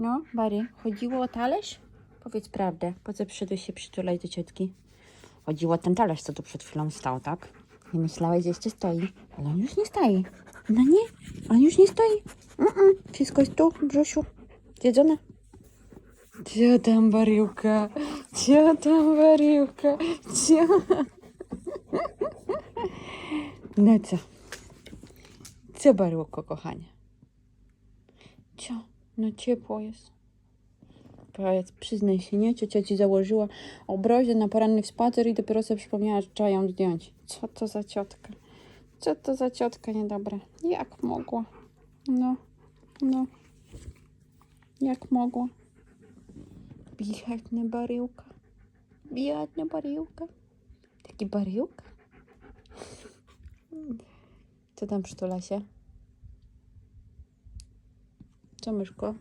No, Bary, chodziło o talerz? Powiedz prawdę. Po co przyszedłeś się przytulać do ciotki? Chodziło o ten talerz, co tu przed chwilą stał, tak? Nie myślałeś, że jeszcze stoi. Ale on już nie stoi. No nie, on już nie stoi. Mm-mm. Wszystko jest tu, Brzusiu. Zjedzone. Cio tam baryłka, cio tam baryłka, cio. No co? Co baryłko, kochanie? Cio, no ciepło jest. Powiedz, przyznaj się, nie? Ciocia ci założyła obrozie na poranny spacer i dopiero sobie przypomniała, że trzeba ją zdjąć. Co to za ciotka? Co to za ciotka niedobra? Jak mogła? No, no. Jak mogła? Biedna baryłka. Biedna baryłka. Taki baryłka? Co tam przytula się? Це Мишко.